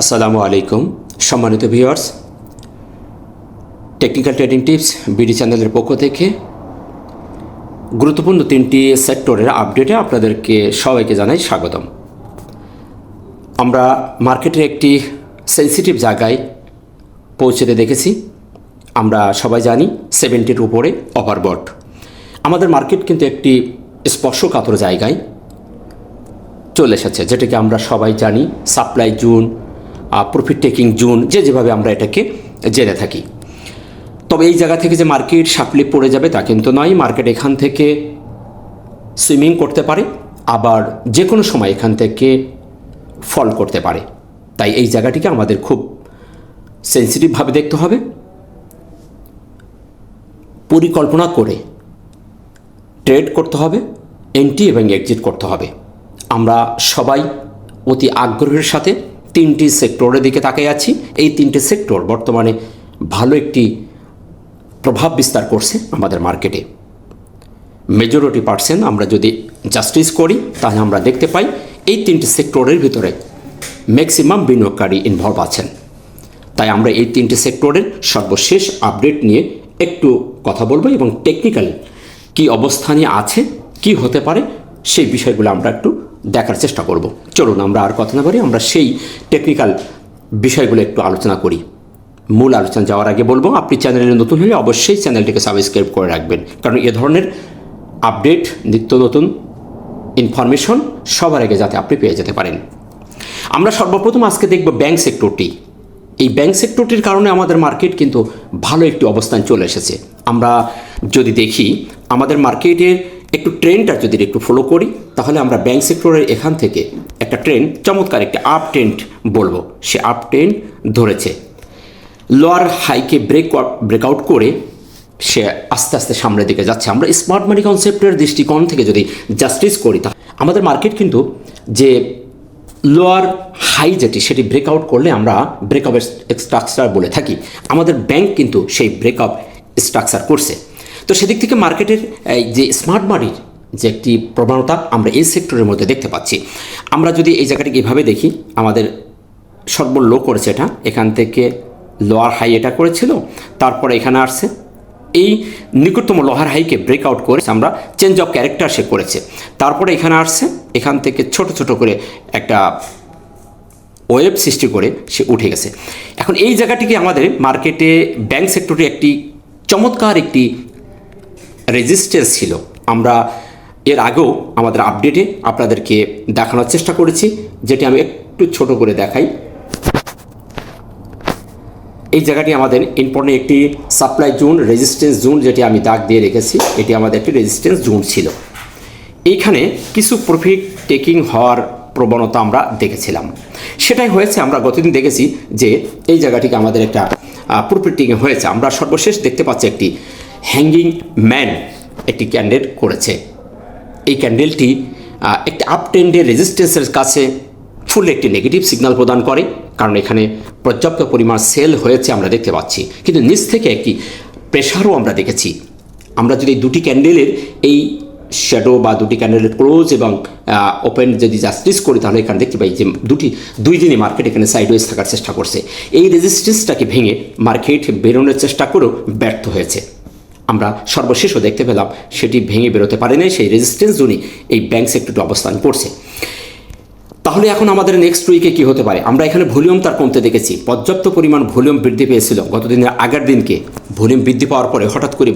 আসসালামু আলাইকুম। সম্মানিত viewers, technical trading tips BD চ্যানেলের পক্ষ থেকে গুরুত্বপূর্ণ তিনটি সেক্টরের আপডেটে আপনাদেরকে সবাইকে জানাই স্বাগতম। আমরা মার্কেটের একটি সেন্সিটিভ জায়গায় পৌঁছতে দেখেছি। আমরা সবাই জানি সেভেন্টির উপরে ওভারবট আমাদের মার্কেট কিন্তু একটি স্পর্শকাতর জায়গায় চলে এসেছে, যেটাকে আমরা সবাই জানি supply zone profit taking zone, যে যেভাবে আমরা এটাকে জেনে থাকি। তবে এই জায়গা থেকে যে মার্কেট সাপলি পড়ে যাবে তা কিন্তু নয় মার্কেট এখান থেকে সুইমিং করতে পারে, আবার যে কোনো সময় এখান থেকে ফল করতে পারে। তাই এই জায়গাটিকে আমাদের খুব সেন্সিটিভভাবে দেখতে হবে। পরিকল্পনা করে ট্রেড করতে হবে এন্ট্রি এবং এক্সিট করতে হবে। আমরা সবাই অতি আগ্রহের সাথে তিনটি সেক্টরের দিকে তাকিয়ে আছি। এই তিনটি সেক্টর বর্তমানে ভালো একটি প্রভাব বিস্তার করছে আমাদের মার্কেটে। মেজরিটি পার্সেন্ট আমরা যদি জাস্টিস করি, তাহলে আমরা দেখতে পাই এই তিনটি সেক্টরের ভিতরে ম্যাক্সিমাম বিনিয়োগকারী ইনভলভ আছেন। তাই আমরা এই তিনটি সেক্টরের সর্বশেষ আপডেট নিয়ে একটু কথা বলব এবং টেকনিক্যাল কি অবস্থানে আছে, কি হতে পারে, সেই বিষয়গুলো আমরা একটু দেখার চেষ্টা করব। চলুন, আমরা আর কথা না বলি আমরা সেই টেকনিক্যাল বিষয়গুলো একটু আলোচনা করি। মূল আলোচনা যাওয়ার আগে বলব, আপনি চ্যানেলে নতুন হলে অবশ্যই চ্যানেলটিকে সাবস্ক্রাইব করে রাখবেন। কারণ এ ধরনের আপডেট নিত্য নতুন ইনফরমেশন সবার আগে যাতে আপনি পেয়ে যেতে পারেন। আমরা সর্বপ্রথম আজকে দেখব ব্যাংক সেক্টরটি এই ব্যাংক সেক্টরটির কারণে আমাদের মার্কেট কিন্তু ভালো একটি অবস্থান চলে এসেছে। আমরা যদি দেখি, আমাদের মার্কেটের একটু ট্রেন্ডটা যদি একটু ফলো করি, তাহলে আমরা ব্যাংক সেক্টরের এখান থেকে একটা ট্রেন্ড চমৎকার একটা আপ ট্রেন্ড বলব। সে আপ ট্রেন্ড ধরেছে। লোয়ার হাইকে ব্রেক ব্রেকআউট করে সে আস্তে আস্তে সামনের দিকে যাচ্ছে। আমরা স্মার্ট মানি কনসেপ্টের দৃষ্টিকোণ থেকে যদি জাস্টিস করি, তা আমাদের মার্কেট কিন্তু যে লোয়ার হাই যেটি, সেটি ব্রেকআউট করলে আমরা ব্রেকআপ স্ট্রাকচার বলে থাকি। আমাদের ব্যাংক কিন্তু সেই ব্রেকআপ স্ট্রাকচার করছে। তো সেদিক থেকে মার্কেটের যে স্মার্ট মানির যে একটি প্রবণতা আমরা এই সেক্টরের মধ্যে দেখতে পাচ্ছি। আমরা যদি এই জায়গাটিকে এভাবে দেখি, আমাদের সর্বলো লো করেছে এটা। এখান থেকে লোয়ার হাই এটা করেছিল, তারপরে এখানে আসছে। এই নিকটতম লোহার হাইকে ব্রেকআউট করে আমরা চেঞ্জ অফ ক্যারেক্টার সে করেছে। তারপরে এখানে আসছে, এখান থেকে ছোট ছোট করে একটা ওয়েব সৃষ্টি করে সে উঠে গেছে। এখন এই জায়গাটিকে আমাদের মার্কেটে ব্যাংক সেক্টরে একটি চমৎকার একটি রেজিস্ট্যান্স ছিল। আমরা এর আগেও আমাদের আপডেটে আপনাদেরকে দেখানোর চেষ্টা করেছি, যেটি আমি একটু ছোট করে দেখাই। এই জায়গাটি আমাদের ইম্পর্টেন্ট একটি সাপ্লাই জোন রেজিস্ট্যান্স জোন যেটি আমি দাগ দিয়ে রেখেছি, এটি আমাদের একটি রেজিস্ট্যান্স জোন ছিল। এইখানে কিছু প্রফিট টেকিং হওয়ার প্রবণতা আমরা দেখেছিলাম। সেটাই হয়েছে, আমরা গতদিন দেখেছি যে এই জায়গাটিকে আমাদের একটা প্রফিট টেকিং হয়েছে। আমরা সর্বশেষ দেখতে পাচ্ছি একটি হ্যাঙ্গিং ম্যান একটি ক্যান্ডেল করেছে। এই ক্যান্ডেলটি একটি আপ ট্রেন্ডের রেজিস্ট্যান্সের কাছে ফুল একটি নেগেটিভ সিগন্যাল প্রদান করে, কারণ এখানে পর্যাপ্ত পরিমাণ সেল হয়েছে আমরা দেখতে পাচ্ছি। কিন্তু নিচ থেকে একটি প্রেশারও আমরা দেখেছি। আমরা যদি দুটি ক্যান্ডেলের এই শ্যাডো বা দুটি ক্যান্ডেলের ক্লোজ এবং ওপেন যদি জাস্টিস করি, তাহলে এখানে দেখতে পাই যে দুটি, দুই দিনই মার্কেট এখানে সাইডওয়েজ থাকার চেষ্টা করছে। এই রেজিস্ট্যান্সটাকে ভেঙে মার্কেট বেরোনোর চেষ্টা করেও ব্যর্থ হয়েছে। আমরা সর্বশেষও দেখতে পেলাম সেটি ভেঙে বেরোতে পারে নাই, সেই রেজিস্ট্যান্স জোনই এই ব্যাংক সেক্টরটি অবস্থান করছে। তাহলে এখন আমাদের নেক্সট উইকে কি হতে পারে? আমরা এখানে ভলিউম তার কমতে দেখেছি। পর্যাপ্ত পরিমাণ ভলিউম বৃদ্ধি পেয়েছিল। গতদিনের আগের দিনকে ভলিউম বৃদ্ধি পাওয়ার পরে হঠাৎ করে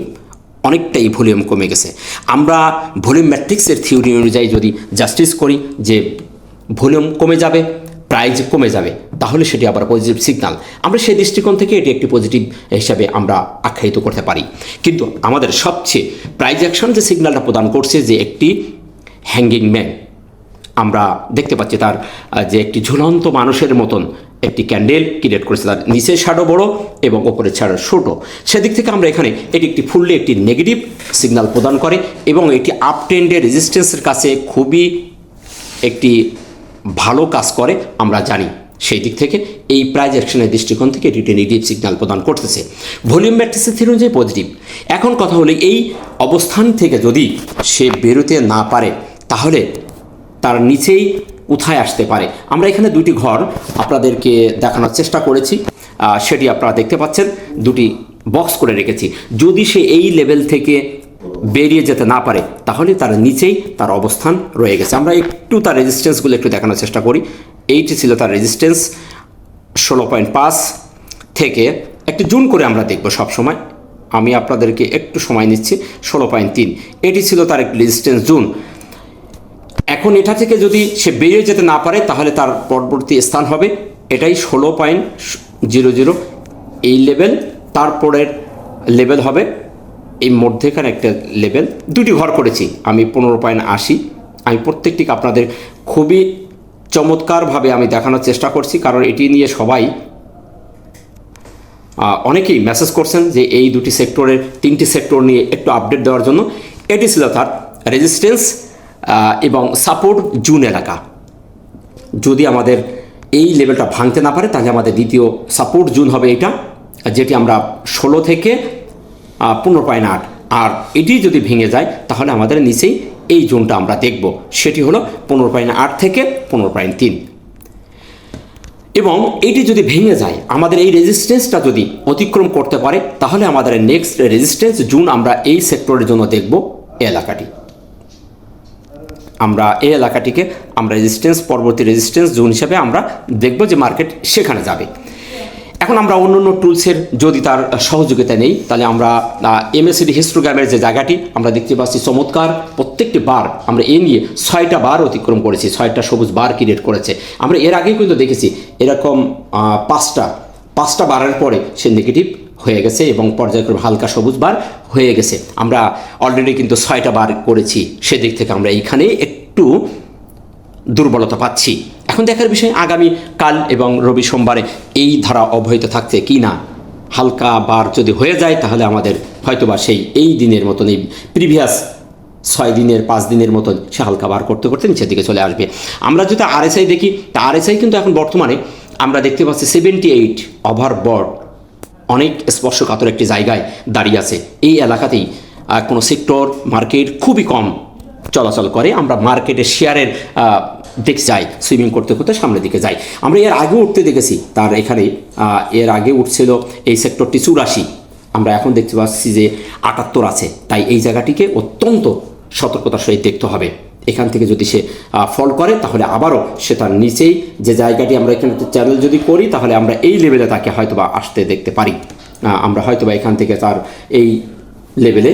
অনেকটাই ভলিউম কমে গেছে। আমরা ভলিউম ম্যাট্রিক্সের থিওরি অনুযায়ী যদি জাস্টিস করি যে ভলিউম কমে যাবে প্রাইজ কমে যাবে, তাহলে সেটি আবার পজিটিভ সিগনাল আমরা সেই দৃষ্টিকোণ থেকে এটি একটি পজিটিভ হিসাবে আমরা আখ্যায়িত করতে পারি। কিন্তু আমাদের সবচেয়ে প্রাইজ অ্যাকশন যে সিগনালটা প্রদান করছে যে একটি হ্যাঙ্গিং ম্যান আমরা দেখতে পাচ্ছি তার যে একটি ঝুলন্ত মানুষের মতন একটি ক্যান্ডেল ক্রিয়েট করেছে। তার নিচের শ্যাডো বড় এবং ওপরের শ্যাডো ছোটো। সেদিক থেকে আমরা এখানে এটি একটি ফুললি একটি নেগেটিভ সিগনাল প্রদান করে এবং এটি আপ ট্রেন্ডের রেজিস্ট্যান্সের কাছে খুবই একটি ভালো কাজ করে, আমরা জানি সেই দিক থেকে এই প্রাইজ অ্যাকশনের দৃষ্টিকোণ থেকে এটি নেগেটিভ সিগন্যাল প্রদান করতেছে। ভলিউম ম্যাট্রিক্সের অনুযায়ী পজিটিভ এখন কথা হলো এই অবস্থান থেকে যদি সে বেরোতে না পারে, তাহলে তার নিচেই কোথায় আসতে পারে। আমরা এখানে দুটি ঘর আপনাদেরকে দেখানোর চেষ্টা করেছি। সেটি আপনারা দেখতে পাচ্ছেন। দুটি বক্স করে রেখেছি। যদি সে এই লেভেল থেকে বেরিয়ে যেতে না পারে, তাহলে তার নিচেই তার অবস্থান রয়ে গেছে। আমরা একটু তার রেজিস্ট্যান্সগুলো একটু দেখানোর চেষ্টা করি। এইটি ছিল তার রেজিস্ট্যান্স ষোলো পয়েন্ট পাঁচ থেকে একটু জুন করে আমরা দেখব সব সময় আমি আপনাদেরকে একটু সময় নিচ্ছি, ষোলো পয়েন্ট তিন। এটি ছিল তার একটি রেজিস্ট্যান্স জুন এখন এটা থেকে যদি সে বেরিয়ে যেতে না পারে, তাহলে তার পরবর্তী স্থান হবে এটাই ষোলো পয়েন্ট জিরো জিরো এই লেভেল তারপরের লেভেল হবে এই মধ্যেখানে একটা লেভেল, দুটি ঘর করেছি। আমি পনেরো পয়েন্ট আশি। আমি প্রত্যেকটিকে আপনাদের খুবই চমৎকারভাবে আমি দেখানোর চেষ্টা করছি, কারণ এটি নিয়ে সবাই অনেকেই মেসেজ করছেন যে এই দুটি সেক্টরের তিনটি সেক্টর নিয়ে একটু আপডেট দেওয়ার জন্য। এটি ছিল তার রেজিস্ট্যান্স এবং সাপোর্ট জুন এলাকা। যদি আমাদের এই লেভেলটা ভাঙতে না পারে, তাহলে আমাদের দ্বিতীয় সাপোর্ট জুন হবে এটা, যেটি আমরা ষোলো থেকে পনেরো পয়েন্ট আট। আর এটি যদি ভেঙে যায়, তাহলে আমাদের নিচেই এই জোনটা আমরা দেখব। সেটি হলো পনেরো পয়েন্ট আট থেকে পনেরো পয়েন্ট তিন। এবং এটি যদি ভেঙে যায়, আমাদের এই রেজিস্ট্যান্সটা যদি অতিক্রম করতে পারে, তাহলে আমাদের নেক্সট রেজিস্ট্যান্স জুন আমরা এই সেক্টরের জন্য দেখব এলাকাটি। আমরা এই এলাকাটিকে, আমরা রেজিস্ট্যান্স পরবর্তী রেজিস্ট্যান্স জোন হিসাবে আমরা দেখব যে মার্কেট সেখানে যাবে। এখন আমরা অন্য অন্য টুলসের যদি তার সহযোগিতা নেই, তাহলে আমরা এমএসিডি হিস্টোগ্রামের যে জায়গাটি আমরা দেখতে পাচ্ছি চমৎকার। প্রত্যেকটি বার আমরা এ নিয়ে ছয়টা বার অতিক্রম করেছি, ছয়টা সবুজ বার ক্রিয়েট করেছে। আমরা এর আগেই কিন্তু দেখেছি এরকম পাঁচটা পাঁচটা বারের পরে সে নেগেটিভ হয়ে গেছে এবং পর্যায়ক্রমে হালকা সবুজ বার হয়ে গেছে। আমরা অলরেডি কিন্তু ছয়টা বার করেছি, সেদিক থেকে আমরা এইখানে একটু দুর্বলতা পাচ্ছি। এখন দেখার বিষয়, আগামী কাল এবং রবি সোমবারে এই ধারা অব্যাহত থাকছে কি না? হালকা বার যদি হয়ে যায়, তাহলে আমাদের হয়তোবা সেই এই দিনের মতন এই প্রিভিয়াস ছয় দিনের, পাঁচ দিনের মতন সে হালকা বার করতে করতে নিচের দিকে চলে আসবে। আমরা যদি আরএসআই দেখি, তা আরএসআই কিন্তু এখন বর্তমানে আমরা দেখতে পাচ্ছি সেভেন্টি এইট ওভারবোর্ড অনেক স্পর্শকাতর একটি জায়গায় দাঁড়িয়ে আছে। এই এলাকাতেই কোনো সেক্টর মার্কেট খুবই কম। চলাচল করে, আমরা মার্কেটে শেয়ারের দিক যাই, সুইমিং করতে করতে সামনের দিকে যাই। আমরা এর আগে উঠতে দেখেছি, তার এখানে এর আগে উঠছিল এই সেক্টরটি চুরাশি। আমরা এখন দেখতে পাচ্ছি যে আটাত্তর আছে। তাই এই জায়গাটিকে অত্যন্ত সতর্কতার সহিত দেখতে হবে। এখান থেকে যদি সে ফল করে, তাহলে আবারও সে তার নিচেই, যে জায়গাটি আমরা এখানে চ্যানেল যদি করি, তাহলে আমরা এই লেভেলে তাকে হয়তোবা আসতে দেখতে পারি। আমরা হয়তোবা এখান থেকে তার এই লেভেলে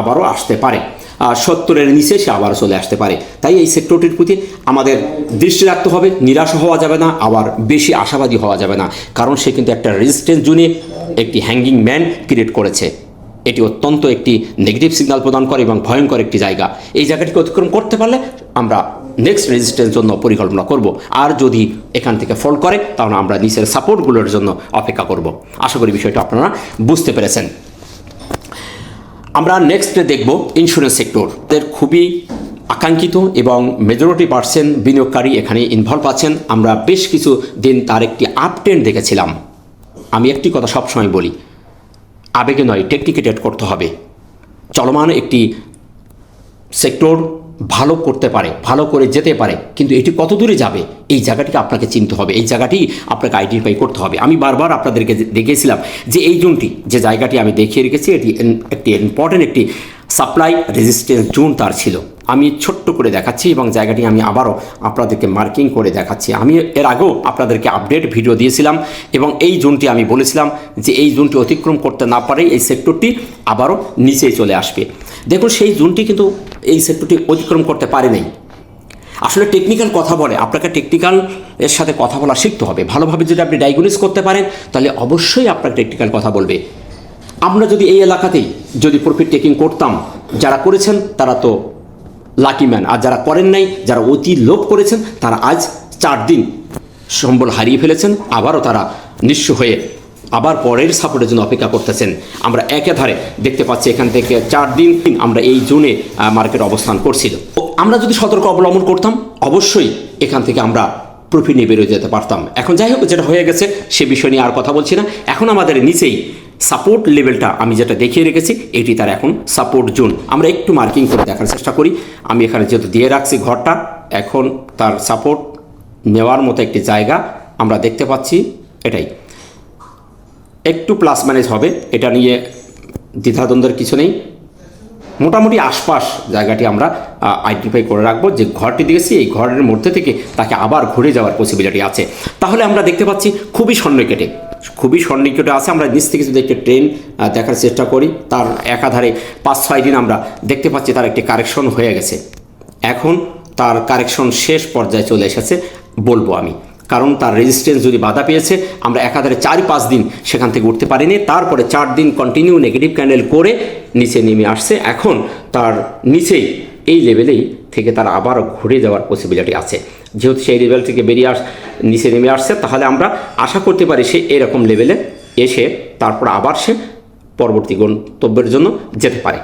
আবারও আসতে পারে। সত্তরের নিচে সে আবার চলে আসতে পারে। তাই এই সেক্টরটির প্রতি আমাদের দৃষ্টি রাখতে হবে, নিরাশ হওয়া যাবে না, আবার বেশি আশাবাদী হওয়া যাবে না। কারণ সে কিন্তু একটা রেজিস্ট্যান্স জুনে একটি হ্যাঙ্গিং ম্যান ক্রিয়েট করেছে। এটি অত্যন্ত একটি নেগেটিভ সিগন্যাল প্রদান করে এবং ভয়ঙ্কর একটি জায়গা। এই জায়গাটিকে অতিক্রম করতে পারলে আমরা নেক্সট রেজিস্ট্যান্স জন্য পরিকল্পনা করব। আর যদি এখান থেকে ফল করে, তাহলে আমরা নিচের সাপোর্টগুলোর জন্য অপেক্ষা করব। আশা করি বিষয়টা আপনারা বুঝতে পেরেছেন। আমরা নেক্সটে দেখব ইন্স্যুরেন্স সেক্টর তাদের খুবই আকাঙ্ক্ষিত এবং মেজরিটি পার্সেন্ট বিনিয়োগকারী এখানে ইনভলভ আছেন। আমরা বেশ কিছু দিন তার একটি আপট্রেন্ড দেখেছিলাম। আমি একটি কথা সবসময় বলি, আবেগে নয় টেকনিকেটেড করতে হবে। চলমান একটি সেক্টর ভালো করতে পারে, ভালো করে যেতে পারে, কিন্তু এটি কত দূরে যাবে? এই জায়গাটিকে আপনাকে চিনতে হবে, এই জায়গাটি আপনাকে আইডেন্টিফাই করতে হবে। আমি বারবার আপনাদেরকে দেখিয়েছিলাম যে এই জোনটি, যে জায়গাটি আমি দেখিয়ে রেখেছি, এটি একটি ইম্পর্টেন্ট একটি সাপ্লাই রেজিস্ট্যান্স জোন তার ছিল। আমি ছোট্ট করে দেখাচ্ছি এবং জায়গাটি আমি আবারও আপনাদেরকে মার্কিং করে দেখাচ্ছি। আমি এর আগেও আপনাদেরকে আপডেট ভিডিও দিয়েছিলাম এবং এই জোনটি আমি বলেছিলাম যে এই জোনটি অতিক্রম করতে না পারে, এই সেক্টরটি আবারও নিচে চলে আসবে। দেখুন, সেই জোনটি কিন্তু এই সেক্টরটি অতিক্রম করতে পারে নাই। আসলে টেকনিক্যাল কথা বলে, আপনাকে টেকনিক্যাল এর সাথে কথা বলা শিখতে হবে। ভালোভাবে যদি আপনি ডায়াগনোস করতে পারেন, তাহলে অবশ্যই আপনার টেকনিক্যাল কথা বলবে। আমরা যদি এই এলাকাতেই যদি প্রফিট টেকিং করতাম, যারা করেছেন, তারা তো লাকি ম্যান আর যারা করেন নাই, যারা অতি লোভ করেছেন, তারা আজ চার দিন সম্বল হারিয়ে ফেলেছেন, আবারও তারা নিঃস্ব হয়ে আবার পরের সাপোর্টের জন্য অপেক্ষা করতেছেন। আমরা একে ধারে দেখতে পাচ্ছি এখান থেকে চার দিন আমরা এই জোনে মার্কেট অবস্থান করছিল। আমরা যদি সতর্ক অবলম্বন করতাম, অবশ্যই এখান থেকে আমরা প্রফিট নিয়ে বেরোয় যেতে পারতাম। এখন যাই হোক, যেটা হয়ে গেছে সে বিষয় নিয়ে আর কথা বলছি না। এখন আমাদের নিচেই সাপোর্ট লেভেলটা আমি যেটা দেখিয়ে রেখেছি, এটি তার এখন সাপোর্ট জোন আমরা একটু মার্কিং করে দেখার চেষ্টা করি। আমি এখানে যেহেতু দিয়ে রাখছি ঘরটা, এখন তার সাপোর্ট নেওয়ার মতো একটি জায়গা আমরা দেখতে পাচ্ছি। এটাই। একটু প্লাস মাইনাস হবে। এটা নিয়ে দ্বিধাদ্বন্দ্বের কিছু নেই। মোটামুটি আশপাশ জায়গাটি আমরা আইডেন্টিফাই করে রাখব যে ঘরটি দেখেছি, এই ঘরের মধ্যে থেকে তাকে আবার ঘুরে যাওয়ার পসিবিলিটি আছে। তাহলে আমরা দেখতে পাচ্ছি খুবই সন্নিকটে। খুবই সন্নিকটে আছে, আমরা নিচ থেকে যদি একটি ট্রেন দেখার চেষ্টা করি, তার একাধারে পাঁচ ছয় দিন আমরা দেখতে পাচ্ছি তার একটি কারেকশন হয়ে গেছে। এখন তার কারেকশন শেষ পর্যায়ে চলে এসেছে বলব আমি। কারণ তার রেজিস্ট্যান্স যদি বাধা পেয়েছে, আমরা একাধারে চার পাঁচ দিন সেখান থেকে উঠতে পারিনি। তারপরে চার দিন কন্টিনিউ নেগেটিভ ক্যান্ডেল করে নিচে নেমে আসছে। এখন তার নিচেই, এই লেভেলেই থেকে তার আবার ঘুরে যাওয়ার পসিবিলিটি আছে। যেহেতু সেই লেভেল থেকে বেরিয়ে আস, নিচে নেমে আসছে, তাহলে আমরা আশা করতে পারি সে এরকম লেভেলে এসে তারপর আবার সে পরবর্তী গন্তব্যের জন্য যেতে পারে।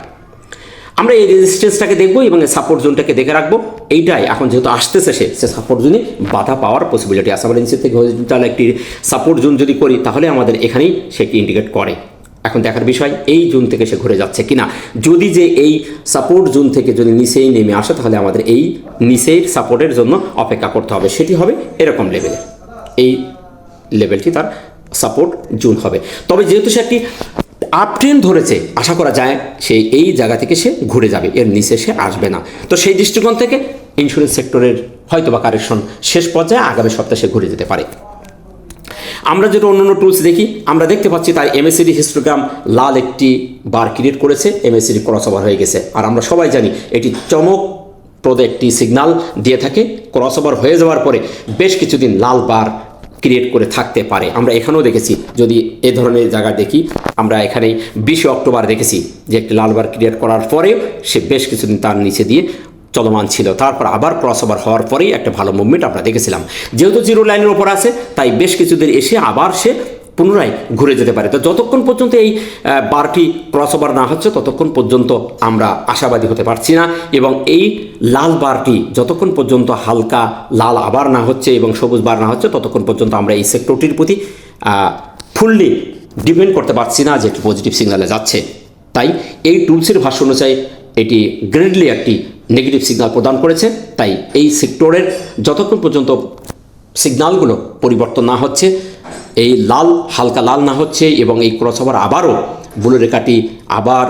আমরা এই রেজিস্ট্যান্সটাকে দেখব এবং সাপোর্ট জোনটাকে দেখে রাখব। এইটাই এখন যেহেতু আসতেছে সে সে সাপোর্ট জোনে বাধা পাওয়ার পসিবিলিটি আছে। আমরা থেকে হরিজন্টাল একটি সাপোর্ট জোন যদি করি, তাহলে আমাদের এখানেই সেটি ইন্ডিকেট করে। এখন দেখার বিষয়, এই জোন থেকে সে ঘুরে যাচ্ছে কিনা? যদি যে এই সাপোর্ট জোন থেকে যদি নিচেই নেমে আসে, তাহলে আমাদের এই নিচের সাপোর্টের জন্য অপেক্ষা করতে হবে। সেটি হবে এরকম লেভেলে এই লেভেলটি তার সাপোর্ট জোন হবে। তবে যেহেতু সে একটি আপ ট্রেন ধরেছে, আশা করা যায় সে এই জায়গা থেকে সে ঘুরে যাবে, এর নিচে সে আসবে না। তো সেই দৃষ্টিকোণ থেকে ইন্স্যুরেন্স সেক্টরের হয়তো বা কারেকশন শেষ পর্যায়ে আগামী সপ্তাহে সে ঘুরে যেতে পারে। আমরা যেটা অন্য অন্য টুলস দেখি, আমরা দেখতে পাচ্ছি তাই এমএসিডি হিস্টোগ্রাম লাল একটি বার ক্রিয়েট করেছে এমএসিডি ক্রস ওভার হয়ে গেছে। আর আমরা সবাই জানি এটি চমকপ্রদ একটি সিগনাল দিয়ে থাকে ক্রস ওভার হয়ে যাওয়ার পরে বেশ কিছুদিন লাল বার ক্রিয়েট করে থাকতে পারে। আমরা এখানেও দেখেছি, যদি এ ধরনের জায়গা দেখি, আমরা এখানে বিশে অক্টোবর দেখেছি যে একটি লালবার ক্রিয়েট করার পরেও সে বেশ কিছুদিন তার নিচে দিয়ে চলমান ছিল। তারপর আবার ক্রস ওভার হওয়ার পরেই একটা ভালো মুভমেন্ট আমরা দেখেছিলাম। যেহেতু জিরো লাইনের ওপর আছে, তাই বেশ কিছুদিন এসে আবার সে পুনরায় ঘুরে যেতে পারে। তো যতক্ষণ পর্যন্ত এই বারটি ক্রস ওভার না হচ্ছে, ততক্ষণ পর্যন্ত আমরা আশাবাদী হতে পারছি না এবং এই লাল বারটি যতক্ষণ পর্যন্ত হালকা লাল আবার না হচ্ছে এবং সবুজ বার না হচ্ছে, ততক্ষণ পর্যন্ত আমরা এই সেক্টরটির প্রতি ফুললি ডিপেন্ড করতে পারছি না যে একটি পজিটিভ সিগনালে যাচ্ছে। তাই এই টুলসের ভাষ্য অনুযায়ী এটি গ্রেডলি একটি নেগেটিভ সিগনাল প্রদান করেছে। তাই এই সেক্টরের যতক্ষণ পর্যন্ত সিগনালগুলো পরিবর্তন না হচ্ছে এই লাল, হালকা লাল না হচ্ছে এবং এই ক্রস ওভার আবারও বুলো রেখাটি আবার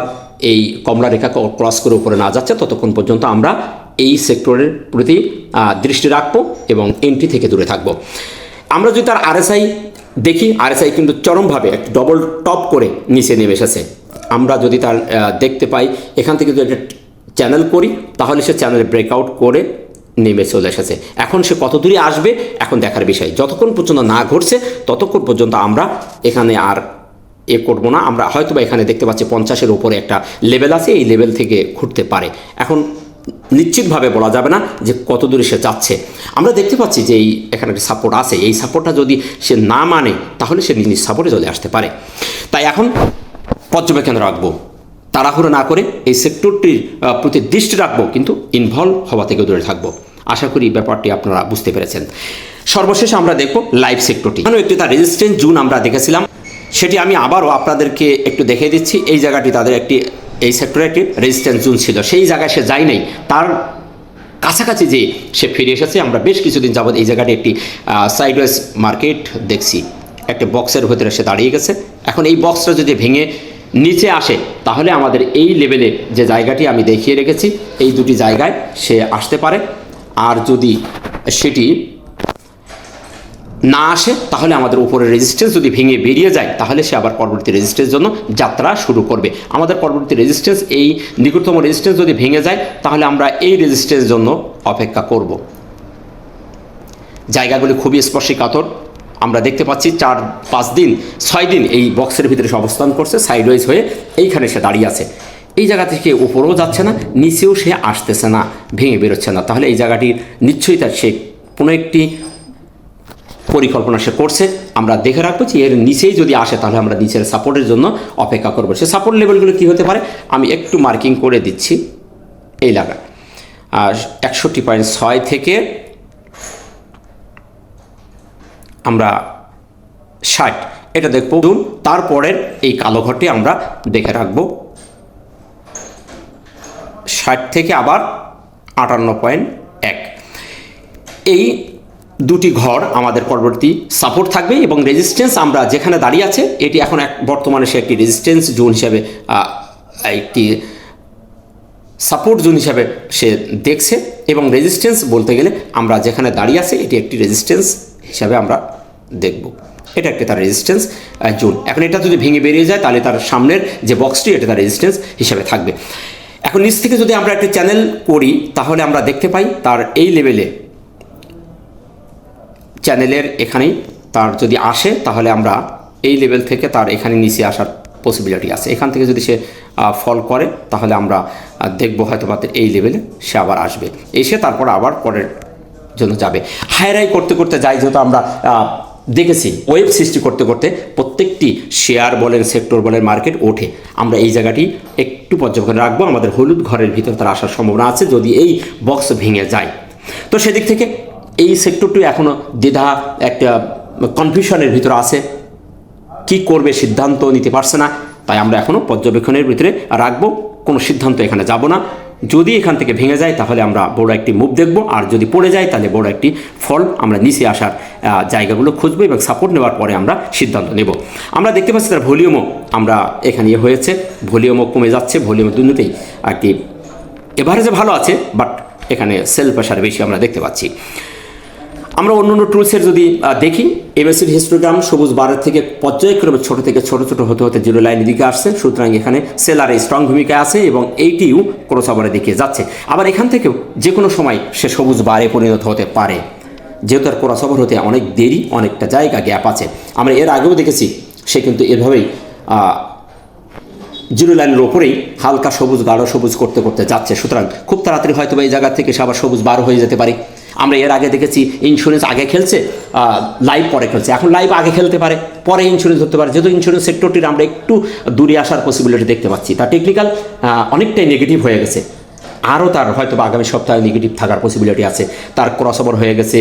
এই কমলা রেখা ক্রস করে উপরে না যাচ্ছে। ততক্ষণ পর্যন্ত আমরা এই সেক্টরের প্রতি দৃষ্টি রাখব এবং এন্ট্রি থেকে দূরে থাকব। আমরা যদি তার আরএসআই দেখি আরএসআই কিন্তু চরমভাবে একটি ডবল টপ করে নিচে নেমে এসেছে। আমরা যদি তার দেখতে পাই, এখান থেকে যদি একটা চ্যানেল করি, তাহলে সে চ্যানেল ব্রেকআউট করে নেমে চলে এসেছে। এখন সে কত দূরে আসবে, এখন দেখার বিষয়। যতক্ষণ পর্যন্ত না ঘটছে, ততক্ষণ পর্যন্ত আমরা এখানে আর এ করব না। আমরা হয়তো বা এখানে দেখতে পাচ্ছি পঞ্চাশের উপরে একটা লেভেল আছে, এই লেভেল থেকে ঘুরতে পারে। এখন নিশ্চিতভাবে বলা যাবে না যে কত দূরে সে যাচ্ছে। আমরা দেখতে পাচ্ছি যে এই এখানে একটা সাপোর্ট আছে। এই সাপোর্টটা যদি সে না মানে তাহলে সে নিজ সাপোর্টে চলে আসতে পারে। তাই এখন পর্যবেক্ষণ রাখব। তাড়াহুড়ো না করে এই সেক্টরটির প্রতি দৃষ্টি রাখব, কিন্তু ইনভলভ হওয়া থেকে দূরে থাকব। আশা করি ব্যাপারটি আপনারা বুঝতে পেরেছেন। সর্বশেষ আমরা দেখব লাইভ সেক্টরটি এখানেও একটি তার রেজিস্ট্যান্স জুন আমরা দেখেছিলাম। সেটি আমি আবারও আপনাদেরকে একটু দেখে দিচ্ছি। এই জায়গাটি তাদের একটি, এই সেক্টরে একটি রেজিস্ট্যান্স জুন ছিল। সেই জায়গায় সে যায় নাই। তার কাছাকাছি যে সে ফিরে এসেছে, আমরা বেশ কিছুদিন যাবৎ এই জায়গাটি একটি সাইডওয়েজ মার্কেট দেখছি। একটা বক্সের ভেতরে সে দাঁড়িয়ে গেছে। এখন এই বক্সটা যদি ভেঙে নিচে আসে, তাহলে আমাদের এই লেভেলে যে জায়গাটি আমি দেখিয়ে রেখেছি, এই দুটি জায়গায় সে আসতে পারে। আর যদি সেটি না আসে, তাহলে আমাদের উপরের রেজিস্ট্যান্স যদি ভেঙে বেরিয়ে যায়, তাহলে সে আবার পরবর্তী রেজিস্ট্যান্স জন্য যাত্রা শুরু করবে। আমাদের পরবর্তী রেজিস্ট্যান্স এই নিকটতম রেজিস্ট্যান্স যদি ভেঙে যায়, তাহলে আমরা এই রেজিস্ট্যান্স জন্য অপেক্ষা করব। জায়গাগুলি খুবই স্পর্শিকাতর আমরা দেখতে পাচ্ছি চার, পাঁচ দিন, ছয় দিন এই বক্সের ভিতরে সে অবস্থান করছে সাইডওয়াইজ হয়ে এইখানে সে দাঁড়িয়ে আছে। এই জায়গা থেকে উপরেও যাচ্ছে না, নিচেও সে আসতেছে না, ভেঙে বেরোচ্ছে না। তাহলে এই জায়গাটির নিশ্চয়ই তার সে কোনো একটি পরিকল্পনা সে করছে। আমরা দেখে রাখব যে এর নিচেই যদি আসে, তাহলে আমরা নিচের সাপোর্টের জন্য অপেক্ষা করব। সে সাপোর্ট লেভেলগুলো কী হতে পারে? আমি একটু মার্কিং করে দিচ্ছি এই লাগা আর একষট্টি পয়েন্ট ছয় থেকে আমরা ষাট, এটা দেখব। তারপরের এই কালো ঘরটি আমরা দেখে রাখব। ষাট থেকে আবার আটান্ন পয়েন্ট এক। এই দুটি ঘর আমাদের পরবর্তী সাপোর্ট থাকবে এবং রেজিস্ট্যান্স আমরা যেখানে দাঁড়িয়ে আছে, এটি এখন এক বর্তমানে সে একটি রেজিস্ট্যান্স জোন হিসাবে একটি সাপোর্ট জোন হিসাবে সে দেখছে এবং রেজিস্ট্যান্স বলতে গেলে আমরা যেখানে দাঁড়িয়ে আছি, এটি একটি রেজিস্ট্যান্স হিসাবে আমরা দেখব। এটা একটি তার রেজিস্ট্যান্স জোন এখন এটা যদি ভেঙে বেরিয়ে যায়, তাহলে তার সামনের যে বক্সটি এটা তার রেজিস্ট্যান্স হিসাবে থাকবে। এখন নিচ থেকে যদি আমরা একটি চ্যানেল করি, তাহলে আমরা দেখতে পাই তার এই লেভেলে চ্যানেলের এখানেই তার যদি আসে, তাহলে আমরা এই লেভেল থেকে তার এখানে নিচে আসার পসিবিলিটি আছে। এখান থেকে যদি সে ফল করে, তাহলে আমরা দেখব হয়তো বা এই লেভেলে সে আবার আসবে। এসে তারপর আবার পরের জন্য যাবে। হায়ারাই করতে করতে যাই, যেহেতু আমরা দেখেছি ওয়েব সৃষ্টি করতে করতে প্রত্যেকটি শেয়ার বলেন সেক্টর বলেন মার্কেট ওঠে। আমরা এই জায়গাটি একটু পর্যবেক্ষণ রাখব, আমাদের হলুদ ঘরের ভিতর তার আসার সম্ভাবনা আছে যদি এই বক্স ভেঙে যায়। তো সেদিক থেকে এই সেক্টরটি এখনও দ্বিধা, একটা কনফিউশনের ভিতরে আছে। কি করবে, সিদ্ধান্ত নিতে পারছে না, তাই আমরা এখনও পর্যবেক্ষণের ভিতরে রাখব, কোনো সিদ্ধান্ত এখানে যাব না। যদি এখান থেকে ভেঙে যায়, তাহলে আমরা বড় একটি মুভ দেখব। আর যদি পড়ে যায়, তাহলে বড় একটি ফল আমরা নিচে আসার জায়গাগুলো খুঁজবো এবং সাপোর্ট নেওয়ার পরে আমরা সিদ্ধান্ত নেব। আমরা দেখতে পাচ্ছি তার ভলিউমও আমরা এখানে ইয়ে হয়েছে। ভলিউমও কমে যাচ্ছে ভলিউম আর কি এভারেজে ভালো আছে বাট এখানে সেল প্রেশার বেশি আমরা দেখতে পাচ্ছি। আমরা অন্য অন্য টুলসের যদি দেখি এমএসির হিস্টোগ্রাম সবুজ বারের থেকে পর্যায়ক্রমে ছোট থেকে ছোট ছোট হতে হতে জিরো লাইনের দিকে আসছে। সুতরাং এখানে সেলারে স্ট্রং ভূমিকা আছে এবং এইটিও ক্রস ওভারের দিকে যাচ্ছে। আবার এখান থেকেও যে কোনো সময় সে সবুজ বারে পরিণত হতে পারে। যেহেতু তার ক্রস ওভার হতে অনেক দেরি, অনেকটা জায়গা গ্যাপ আছে। আমরা এর আগেও দেখেছি, সে কিন্তু এভাবেই জিরো লাইনের ওপরেই হালকা সবুজ, গাঢ় সবুজ করতে করতে যাচ্ছে। সুতরাং খুব তাড়াতাড়ি হয়তো এই জায়গা থেকে সে আবার সবুজ বারো হয়ে যেতে পারে। আমরা এর আগে দেখেছি ইন্স্যুরেন্স আগে খেলছে লাইভ পরে খেলছে। এখন লাইভ আগে খেলতে পারে, পরে ইন্স্যুরেন্স হতে পারে। যেহেতু ইন্স্যুরেন্স সেক্টরটির আমরা একটু দূরে আসার পসিবিলিটি দেখতে পাচ্ছি। তা টেকনিক্যাল অনেকটাই নেগেটিভ হয়ে গেছে। আরও তার হয়তো আগামী সপ্তাহে নেগেটিভ থাকার পসিবিলিটি আছে। তার ক্রস ওভার হয়ে গেছে।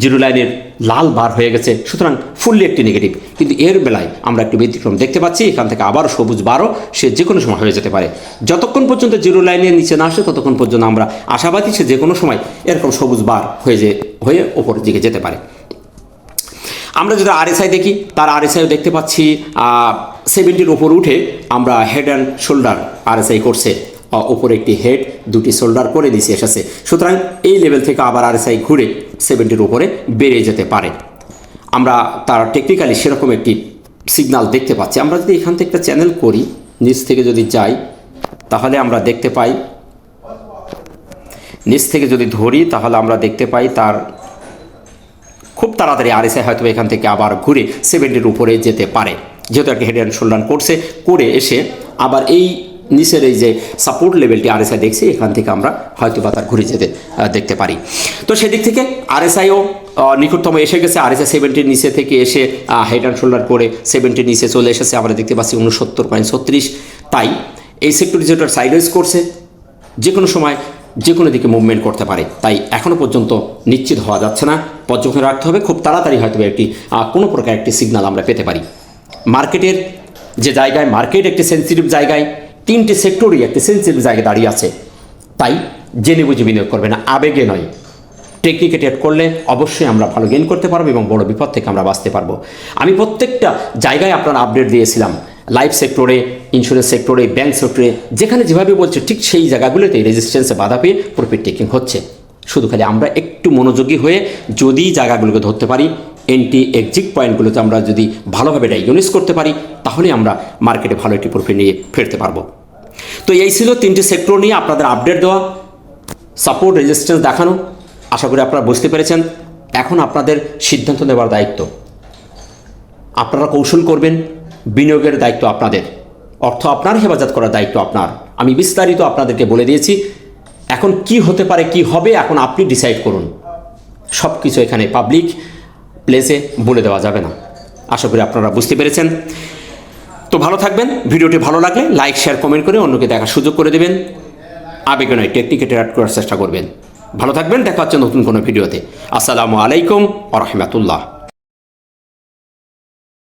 জিরো লাইনের লাল বার হয়ে গেছে, সুতরাং ফুললি একটি নেগেটিভ কিন্তু এর বেলায় আমরা একটু ব্যতিক্রম দেখতে পাচ্ছি, এখান থেকে আবার সবুজ বারও, সে যে কোনো সময় হয়ে যেতে পারে। যতক্ষণ পর্যন্ত জিরো লাইনের নিচে না আসে, ততক্ষণ পর্যন্ত আমরা আশাবাদী সে যে কোনো সময় এরকম সবুজ বার হয়ে যে হয়ে ওপরের দিকে যেতে পারে। আমরা যদি আরএসআই দেখি, তার আরএসআইও দেখতে পাচ্ছি সেভেন্টির ওপর উঠে আমরা হেড অ্যান্ড শোল্ডার আরএসআই করছে। ওপরে একটি হেড দুটি শোল্ডার করে নিচে এসেছে। সুতরাং এই লেভেল থেকে আবার আরএসআই ঘুরে সেভেন্টির উপরে বেড়ে যেতে পারে। আমরা তার টেকনিক্যালি সেরকম একটি সিগন্যাল দেখতে পাচ্ছি। আমরা যদি এখান থেকে একটা চ্যানেল করি, নিচ থেকে যদি যাই, তাহলে আমরা দেখতে পাই, নিচ থেকে যদি ধরি, তাহলে আমরা দেখতে পাই তার খুব তাড়াতাড়ি আরএসআই হয়তো এখান থেকে আবার ঘুরে সেভেন্টির উপরে যেতে পারে। যেহেতু একটা হেড অ্যান্ড শোল্ডার করছে করে এসে আবার এই নিচের এই যে সাপোর্ট লেভেলটি আরএসআই দেখছি, এখান থেকে আমরা হয়তো বা তার ঘুরে যেতে দেখতে পারি। তো সেদিক থেকে আরএসআইও নিকটতম এসে গেছে। আরএসআই সেভেন্টির নিচে থেকে এসে হেড অ্যান্ড শোল্ডার করে সেভেন্টির নিচে চলে এসেছে। আমরা দেখতে পাচ্ছি উনসত্তর পয়েন্ট ছত্রিশ। তাই এই সেক্টর যেটা সাইডওয়েজ করছে যে কোনো সময় যে কোনো দিকে মুভমেন্ট করতে পারে। তাই এখনও পর্যন্ত নিশ্চিত হওয়া যাচ্ছে না। পর্যবেক্ষণ রাখতে হবে। খুব তাড়াতাড়ি হয়তো একটি কোনো প্রকার একটি সিগন্যাল আমরা পেতে পারি। মার্কেটের যে জায়গায় মার্কেট একটি সেন্সিটিভ জায়গায় তিনটি সেক্টরই একটি সেন্সিটিভ জায়গায় দাঁড়িয়ে আছে। তাই জেনে বুঝে বিনিয়োগ করবে না, আবেগে নয়। টেকনিকে ট্রেড করলে অবশ্যই আমরা ভালো গেইন করতে পারব এবং বড় বিপদ থেকে আমরা বাঁচতে পারব। আমি প্রত্যেকটা জায়গায় আপনার আপডেট দিয়েছিলাম। লাইফ সেক্টরে ইন্স্যুরেন্স সেক্টরে ব্যাংক সেক্টরে যেখানে যেভাবে বলছে, ঠিক সেই জায়গাগুলোতে রেজিস্ট্যান্সে বাধা পেয়ে প্রফিট টেকিং হচ্ছে। শুধু খালি আমরা একটু মনোযোগী হয়ে যদি জায়গাগুলোকে ধরতে পারি এন্টি এক্সিট পয়েন্টগুলোতে আমরা যদি ভালোভাবে ডাইগনোস করতে পারি, তাহলে আমরা মার্কেটে ভালো একটি প্রফিট নিয়ে ফিরতে পারব। তো এই ছিল তিনটি সেক্টর নিয়ে আপনাদের আপডেট দেওয়া। সাপোর্ট রেজিস্ট্যান্স দেখানো। আশা করি আপনারা বুঝতে পেরেছেন। এখন আপনাদের সিদ্ধান্ত নেওয়ার দায়িত্ব। আপনারা কৌশল করবেন, বিনিয়োগের দায়িত্ব আপনাদের। অর্থ আপনার হেফাজত করার দায়িত্ব আপনার। আমি বিস্তারিত আপনাদেরকে বলে দিয়েছি, এখন কি হতে পারে, কি হবে, এখন আপনি ডিসাইড করুন। সব কিছু এখানে পাবলিক প্লেসে বলে দেওয়া যাবে না। আশা করি আপনারা বুঝতে পেরেছেন। তো ভালো থাকবেন। ভিডিওটি ভালো লাগলে লাইক শেয়ার কমেন্ট করে অন্যকে দেখার সুযোগ করে দেবেন। আবেগে নয় টেকনিকে ট্রেড করার চেষ্টা করবেন। ভালো থাকবেন। দেখা হচ্ছে নতুন কোনো ভিডিওতে। আসসালামু আলাইকুম আ রহমতুল্লাহ।